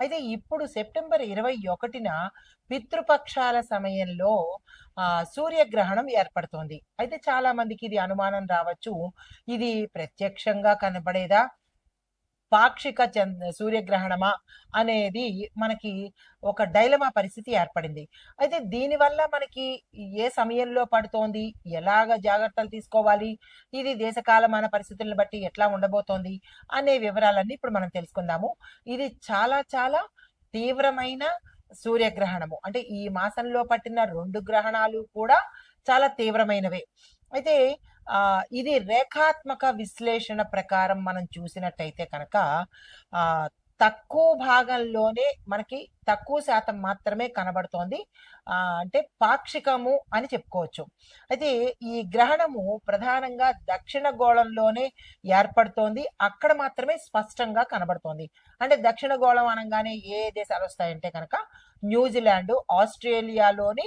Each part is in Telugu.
అయితే ఇప్పుడు సెప్టెంబర్ ఇరవై ఒకటిన పితృపక్షాల సమయంలో ఆ సూర్యగ్రహణం ఏర్పడుతోంది. అయితే చాలా మందికి ఇది అనుమానం రావచ్చు. ఇది ప్రత్యక్షంగా కనబడేదా? పాక్షిక చంద్ర సూర్యగ్రహణమా అనేది మనకి ఒక డైలమా పరిస్థితి ఏర్పడింది. అయితే దీనివల్ల మనకి ఏ సమయంలో పడుతోంది? ఎలాగ జాగ్రత్తలు తీసుకోవాలి? ఇది దేశకాలమాన పరిస్థితులను బట్టి ఎట్లా ఉండబోతోంది? అనే వివరాలన్నీ ఇప్పుడు మనం తెలుసుకుందాము. ఇది చాలా చాలా తీవ్రమైన సూర్యగ్రహణము. అంటే ఈ మాసంలో పట్టిన రెండు గ్రహణాలు కూడా చాలా తీవ్రమైనవే. అయితే ఇది రేఖాత్మక విశ్లేషణ ప్రకారం మనం చూసినట్టయితే కనుక ఆ తక్కువ భాగంలోనే మనకి తక్కువ శాతం మాత్రమే కనబడుతోంది. ఆ అంటే పాక్షికము అని చెప్పుకోవచ్చు. అయితే ఈ గ్రహణము ప్రధానంగా దక్షిణ గోళంలోనే ఏర్పడుతోంది. అక్కడ మాత్రమే స్పష్టంగా కనబడుతోంది. అంటే దక్షిణ గోళం అనగానే ఏ దేశాలు వస్తాయంటే కనుక న్యూజిలాండ్ ఆస్ట్రేలియాలోని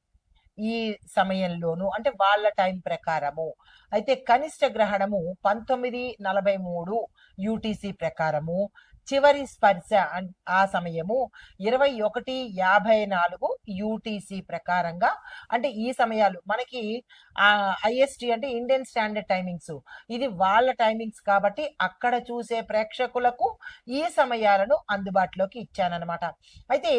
ఈ సమయంలోను అంటే వాళ్ళ టైం ప్రకారము. అయితే కనిష్ట గ్రహణము పంతొమ్మిది నలభై మూడు యూటీసీ ప్రకారము. చివరి స్పర్శ ఆ సమయము ఇరవై ఒకటి యాభై నాలుగు యూటీసీ ప్రకారంగా అంటే ఈ సమయాలు మనకి ఐఎస్టి అంటే ఇండియన్ స్టాండర్డ్ టైమింగ్స్ ఇది వాళ్ళ టైమింగ్స్ కాబట్టి అక్కడ చూసే ప్రేక్షకులకు ఈ సమయాలను అందుబాటులోకి ఇచ్చానన్నమాట. అయితే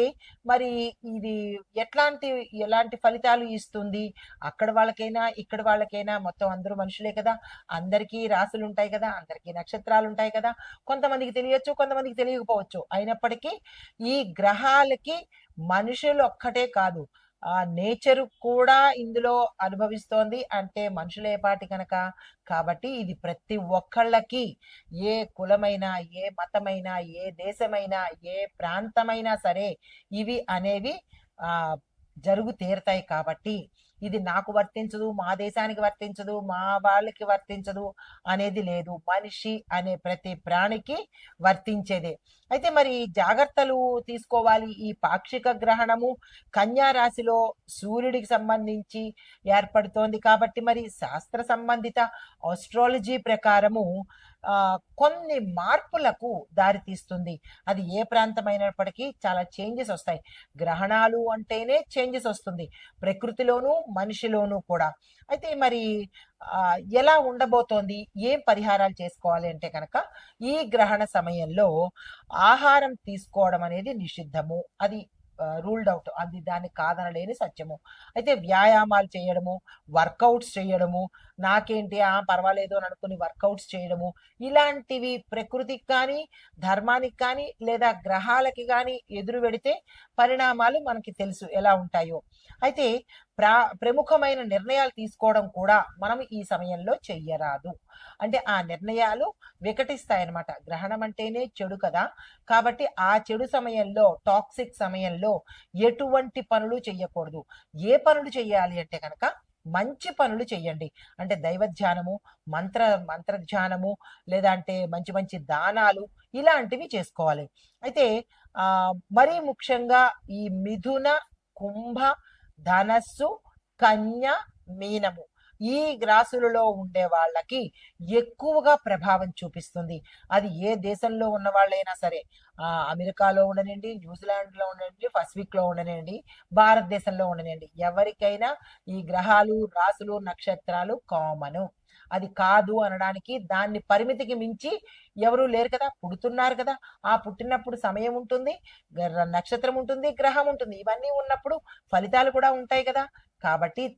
మరి ఇది ఎట్లాంటి ఎలాంటి ఫలితాలు ఇస్తుంది? అక్కడ వాళ్ళకైనా ఇక్కడ వాళ్ళకైనా మొత్తం అందరూ మనుషులే కదా? అందరికీ రాసులు ఉంటాయి కదా? అందరికీ నక్షత్రాలు ఉంటాయి కదా? కొంతమందికి తెలియచ్చు కొంతమందికి తెలియకపోవచ్చు. అయినప్పటికీ ఈ గ్రహాలకి మనుషులు ఒక్కటే కాదు. ఆ నేచర్ కూడా ఇందులో అనుభవిస్తోంది. అంటే మనుషులే పాటి కనుక కాబట్టి ఇది ప్రతి ఒక్కళ్ళకి ఏ కులమైనా ఏ మతమైనా ఏ దేశమైనా ఏ ప్రాంతమైనా సరే ఇవి అనేవి ఆ జరుగు తీరుతాయి కాబట్టి ఇది నాకు వర్తించదు మా దేశానికి వర్తించదు మా వాళ్ళకి వర్తించదు అనేది లేదు. మనిషి అనే ప్రతి ప్రాణికి వర్తించేదే. అయితే మరి జాగ్రత్తలు తీసుకోవాలి. ఈ పాక్షిక గ్రహణము కన్యా రాశిలో సూర్యుడికి సంబంధించి ఏర్పడుతోంది కాబట్టి మరి శాస్త్ర సంబంధిత ఆస్ట్రాలజీ ప్రకారము కొన్ని మార్పులకు దారితీస్తుంది. అది ఏ ప్రాంతమైనప్పటికీ చాలా చేంజెస్ వస్తాయి. గ్రహణాలు అంటేనే చేంజెస్ వస్తుంది. ప్రకృతిలోనూ మనిషిలోనూ కూడా. అయితే మరి ఎలా ఉండబోతోంది? ఏం పరిహారాలు చేసుకోవాలి అంటే కనుక ఈ గ్రహణ సమయంలో ఆహారం తీసుకోవడం అనేది నిషిద్ధము. అది రూల్డ్ అవుట్. అది దాన్ని కాదనలేని సత్యము. అయితే వ్యాయామాలు చేయడము వర్కౌట్స్ చేయడము నాకేంటి ఆ పర్వాలేదు అని అనుకుని వర్కౌట్స్ చేయడము ఇలాంటివి ప్రకృతికి కానీ ధర్మానికి కానీ లేదా గ్రహాలకి కానీ ఎదురు పెడితే పరిణామాలు మనకి తెలుసు ఎలా ఉంటాయో. అయితే ప్రా ప్రముఖమైన నిర్ణయాలు తీసుకోవడం కూడా మనం ఈ సమయంలో చెయ్యరాదు. అంటే ఆ నిర్ణయాలు వికటిస్తాయన్నమాట. గ్రహణం అంటేనే చెడు కదా. కాబట్టి ఆ చెడు సమయంలో టాక్సిక్ సమయంలో ఎటువంటి పనులు చెయ్యకూడదు. ఏ పనులు చెయ్యాలి అంటే కనుక మంచి పనులు చేయండి అంటే దైవ ధ్యానము మంత్ర మంత్ర ధ్యానము లేదా అంటే మంచి మంచి దానాలు ఇలాంటివి చేసుకోవాలి. అయితే ఆ మరీ ముఖ్యంగా ఈ మిథున కుంభ ధనస్సు కన్య మీనము ఈ గ్రాసులలో ఉండే వాళ్ళకి ఎక్కువగా ప్రభావం చూపిస్తుంది. అది ఏ దేశంలో ఉన్న వాళ్ళైనా సరే. ఆ అమెరికాలో ఉండనండి న్యూజిలాండ్లో ఉండనండి పసిఫిక్లో ఉండనండి భారతదేశంలో ఉండనండి ఎవరికైనా ఈ గ్రహాలు రాసులు నక్షత్రాలు కామను. అది కాదు అనడానికి దాన్ని పరిమితికి మించి ఎవరు లేరు కదా పుడుతున్నారు కదా. ఆ పుట్టినప్పుడు సమయం ఉంటుంది గ్ర- నక్షత్రం ఉంటుంది గ్రహం ఉంటుంది. ఇవన్నీ ఉన్నప్పుడు ఫలితాలు కూడా ఉంటాయి కదా. కాబట్టి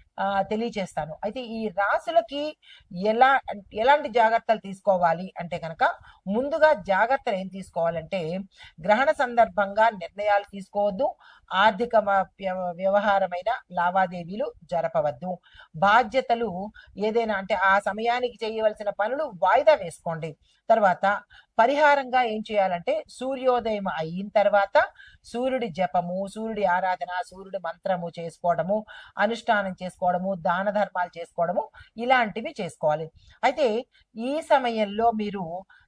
తెలియచేస్తాను. అయితే ఈ రాశులకి ఎలా ఎలాంటి జాగ్రత్తలు తీసుకోవాలి అంటే కనుక ముందుగా జాగ్రత్తలు ఏం తీసుకోవాలంటే గ్రహణ సందర్భంగా నిర్ణయాలు తీసుకోవద్దు. ఆర్థిక మ- వ్య- వ్యవహారమైన లావాదేవీలు జరపవద్దు. బాధ్యతలు ఏదైనా అంటే ఆ సమయానికి చేయవలసిన పనులు వాయిదా వేసుకోండి. తర్వాత పరిహారంగా ఏం చేయాలంటే సూర్యోదయం అయిన తర్వాత సూర్యుడి జపము సూర్యుడి ఆరాధన సూర్యుడి మంత్రము చేసుకోవడము అనుష్ఠానం చేసుకోవడము దాన ధర్మాలు చేసుకోవడము ఇలాంటివి చేసుకోవాలి. అయితే ఈ సమయంలో మీరు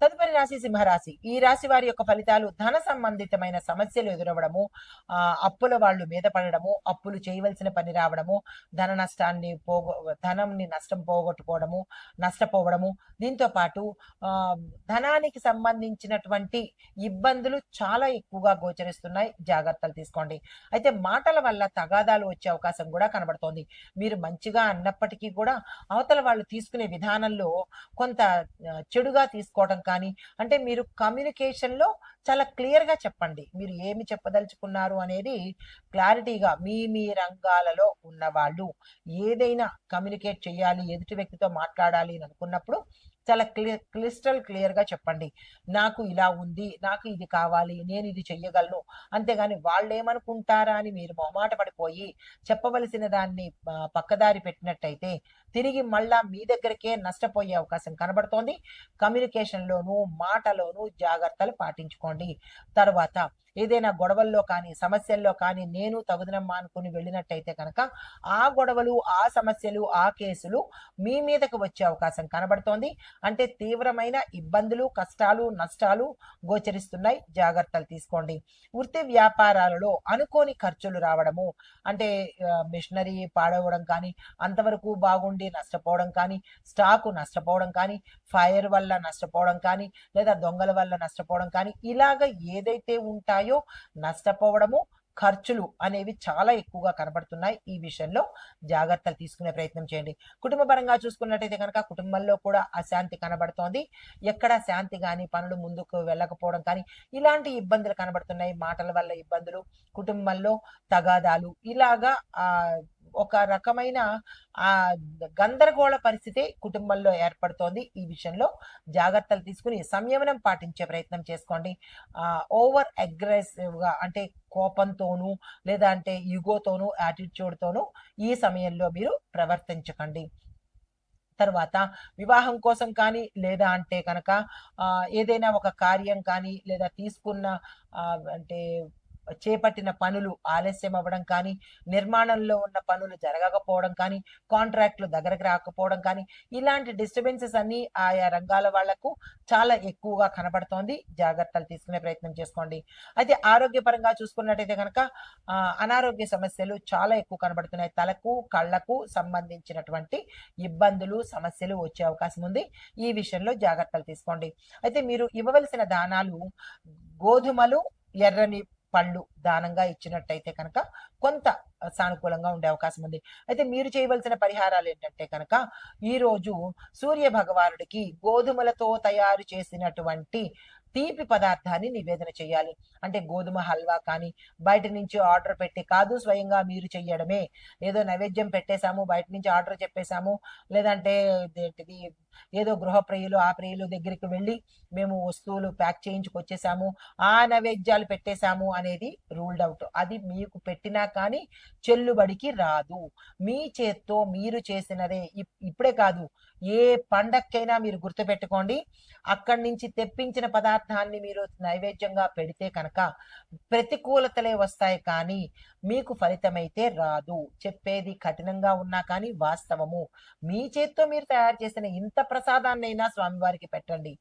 తదుపరి రాశి సింహరాశి. ఈ రాశి వారి యొక్క ఫలితాలు ధన సంబంధితమైన సమస్యలు ఎదురవ్వడము ఆ అప్పుల వాళ్ళు మీద పడడము అప్పులు చేయవలసిన పని రావడము ధన నష్టాన్ని పోగొ ధనంని నష్టం పోగొట్టుకోవడము నష్టపోవడము. దీంతో పాటు ఆ ధనానికి సంబంధించినటువంటి ఇబ్బందులు చాలా ఎక్కువగా గోచరిస్తున్నాయి. జాగ్రత్తలు తీసుకోండి. అయితే మాటల వల్ల తగాదాలు వచ్చే అవకాశం కూడా కనబడుతోంది. మీరు మంచిగా అన్నప్పటికీ కూడా అవతల వాళ్ళు తీసుకునే విధానంలో కొంత చెడుగా తీసుకోవడం కానీ అంటే మీరు కమ్యూనికేషన్లో చాలా క్లియర్గా చెప్పండి. మీరు ఏమి చెప్పదలుచుకున్నారు అనేది క్లారిటీగా మీ మీ రంగాలలో ఉన్న వాళ్ళు ఏదైనా కమ్యూనికేట్ చేయాలి ఎదుటి వ్యక్తితో మాట్లాడాలి అని అనుకున్నప్పుడు చాలా క్లియర్ క్లిస్టల్ క్లియర్గా చెప్పండి. నాకు ఇలా ఉంది నాకు ఇది కావాలి నేను ఇది చెయ్యగలను. అంతేగాని వాళ్ళు ఏమనుకుంటారా అని మీరు మొహమాట పడిపోయి చెప్పవలసిన దాన్ని పక్కదారి పెట్టినట్టయితే తిరిగి మళ్ళా మీ దగ్గరికే నష్టపోయే అవకాశం కనబడుతోంది. కమ్యూనికేషన్ లోను మాటలోను జాగ్రత్తలు పాటించుకోండి. తర్వాత ఏదైనా గొడవల్లో కానీ సమస్యల్లో కానీ నేను తగుదనమ్మా అనుకుని వెళ్ళినట్టయితే కనుక ఆ గొడవలు ఆ సమస్యలు ఆ కేసులు మీ మీదకు వచ్చే అవకాశం కనబడుతోంది. అంటే తీవ్రమైన ఇబ్బందులు కష్టాలు నష్టాలు గోచరిస్తున్నాయి. జాగ్రత్తలు తీసుకోండి. వృత్తి వ్యాపారాలలో అనుకోని ఖర్చులు రావడము అంటే మిషనరీ పాడవడం కానీ అంతవరకు బాగుండి నష్టపోవడం కానీ స్టాకు నష్టపోవడం కానీ ఫైర్ వల్ల నష్టపోవడం కానీ లేదా దొంగల వల్ల నష్టపోవడం కానీ ఇలాగ ఏదైతే ఉంటాయో నష్టపోవడము ఖర్చులు అనేవి చాలా ఎక్కువగా కనబడుతున్నాయి ఈ విషయంలో. జాగ్రత్తలు తీసుకునే ప్రయత్నం చేయండి. కుటుంబ పరంగా చూసుకున్నట్టయితే కనుక కుటుంబంలో కూడా అశాంతి కనబడుతోంది. ఎక్కడ శాంతి కానీ పనులు ముందుకు వెళ్ళకపోవడం కానీ ఇలాంటి ఇబ్బందులు కనబడుతున్నాయి. మాటల వల్ల ఇబ్బందులు కుటుంబంలో తగాదాలు ఇలాగా ఆ ఒక రకమైన ఆ గందరగోళ పరిస్థితి కుటుంబంలో ఏర్పడుతోంది ఈ విషయంలో. జాగ్రత్తలు తీసుకుని సంయమనం పాటించే ప్రయత్నం చేసుకోండి. ఆ ఓవర్ అగ్రెసివ్గా అంటే కోపంతోనూ లేదా అంటే యుగోతోనూ యాటిట్యూడ్తోనూ ఈ సమయంలో మీరు ప్రవర్తించకండి. తర్వాత వివాహం కోసం కానీ లేదా అంటే కనుక ఏదైనా ఒక కార్యం కానీ లేదా తీసుకున్న అంటే చేపట్టిన పనులు ఆలస్యం అవ్వడం కానీ నిర్మాణంలో ఉన్న పనులు జరగకపోవడం కానీ కాంట్రాక్ట్లు దగ్గరకు రాకపోవడం కానీ ఇలాంటి డిస్టర్బెన్సెస్ అన్ని ఆయా రంగాల వాళ్ళకు చాలా ఎక్కువగా కనబడుతోంది. జాగ్రత్తలు తీసుకునే ప్రయత్నం చేసుకోండి. అయితే ఆరోగ్యపరంగా చూసుకున్నట్టయితే కనుక అనారోగ్య సమస్యలు చాలా ఎక్కువ కనబడుతున్నాయి. తలకు కళ్ళకు సంబంధించినటువంటి ఇబ్బందులు సమస్యలు వచ్చే అవకాశం ఉంది. ఈ విషయంలో జాగ్రత్తలు తీసుకోండి. అయితే మీరు ఇవ్వవలసిన దానాలు గోధుమలు ఎర్రని పళ్ళు దానంగా ఇచ్చినట్టయితే కనుక కొంత సానుకూలంగా ఉండే అవకాశం ఉంది. అయితే మీరు చేయవలసిన పరిహారాలు ఏంటంటే కనుక ఈరోజు సూర్య భగవానుడికి గోధుమలతో తయారు చేసినటువంటి తీపి పదార్థాన్ని నివేదన చేయాలి. అంటే గోధుమ హల్వా కానీ బయట నుంచి ఆర్డర్ పెట్టి కాదు స్వయంగా మీరు చెయ్యడమే. ఏదో నైవేద్యం పెట్టేశాము బయట నుంచి ఆర్డర్ చెప్పేశాము లేదంటే ఏదో గృహప్రియులు ఆ ప్రియులు దగ్గరికి వెళ్ళి మేము వస్తువులు ప్యాక్ చేయించుకొచ్చేసాము ఆ నైవేద్యాలు పెట్టేశాము అనేది రూల్డ్ అవుట్. అది మీకు పెట్టినా కానీ చెల్లుబడికి రాదు. మీ చేత్తో మీరు చేసినదే ఇప్- ఇప్పుడే కాదు. ఏ పండక్కైనా మీరు గుర్తుపెట్టుకోండి అక్కడి నుంచి తెప్పించిన పదార్థాన్ని మీరు నైవేద్యంగా పెడితే కనుక ప్రతికూలతలే వస్తాయి కానీ మీకు ఫలితమైతే రాదు. చెప్పేది కఠినంగా ఉన్నా కానీ వాస్తవము. మీ చేత్తో మీరు తయారు చేసిన ఇంత ప్రసాదాన్నైనా స్వామివారికి పెట్టండి.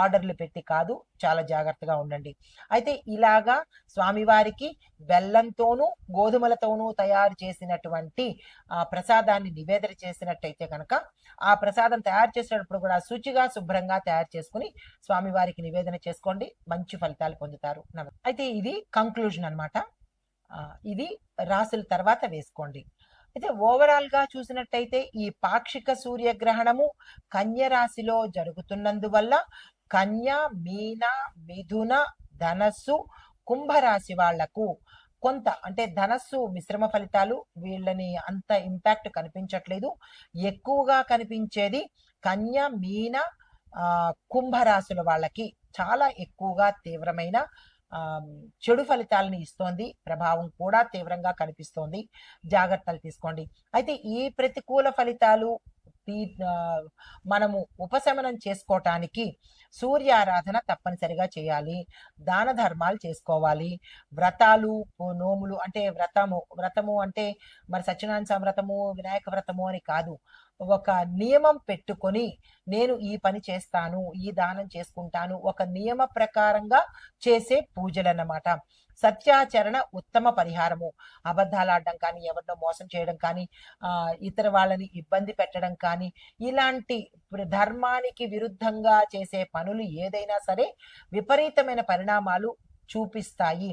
ఆర్డర్లు పెట్టి కాదు చాలా జాగ్రత్తగా ఉండండి. అయితే ఇలాగా స్వామివారికి బెల్లంతోనూ గోధుమలతోనూ తయారు చేసినటువంటి ఆ ప్రసాదాన్ని నివేదన చేసినట్టయితే కనుక ఆ ప్రసాదం తయారు చేసేటప్పుడు కూడా శుచిగా శుభ్రంగా తయారు చేసుకుని స్వామివారికి నివేదన చేసుకోండి. మంచి ఫలితాలు పొందుతారు. అయితే ఇది కంక్లూజన్ అనమాట ఇది రాసుల తర్వాత వేసుకోండి. అయితే ఓవరాల్గా చూసినట్టయితే ఈ పాక్షిక సూర్యగ్రహణము కన్య రాశిలో జరుగుతున్నందువల్ల కన్య మీన మిథున ధనస్సు కుంభరాశి వాళ్ళకు కొంత అంటే ధనస్సు మిశ్రమ ఫలితాలు వీళ్ళని అంత ఇంపాక్ట్ కనిపించట్లేదు. ఎక్కువగా కనిపించేది కన్య మీన ఆ, కుంభరాశుల వాళ్ళకి చాలా ఎక్కువగా తీవ్రమైన చెడు ఫలితాలను ఇస్తోంది. ప్రభావం కూడా తీవ్రంగా కనిపిస్తోంది. జాగ్రత్తలు తీసుకోండి. అయితే ఈ ప్రతికూల ఫలితాలు మనము ఉపశమనం చేసుకోవటానికి సూర్యారాధన తప్పనిసరిగా చేయాలి. దాన ధర్మాలు చేసుకోవాలి. వ్రతాలు నోములు అంటే వ్రతము వ్రతము అంటే మరి సత్యనారాయణ వ్రతము వినాయక వ్రతము అని కాదు. ఒక నియమం పెట్టుకొని నేను ఈ పని చేస్తాను ఈ దానం చేసుకుంటాను ఒక నియమ ప్రకారంగా చేసే పూజలు అన్నమాట సత్యాచరణ ఉత్తమ పరిహారము. అబద్ధాలు ఆడడం కానీ ఎవరినో మోసం చేయడం కానీ ఆ ఇతర వాళ్ళని ఇబ్బంది పెట్టడం కానీ ఇలాంటి ధర్మానికి విరుద్ధంగా చేసే పనులు ఏదైనా సరే విపరీతమైన పరిణామాలు చూపిస్తాయి.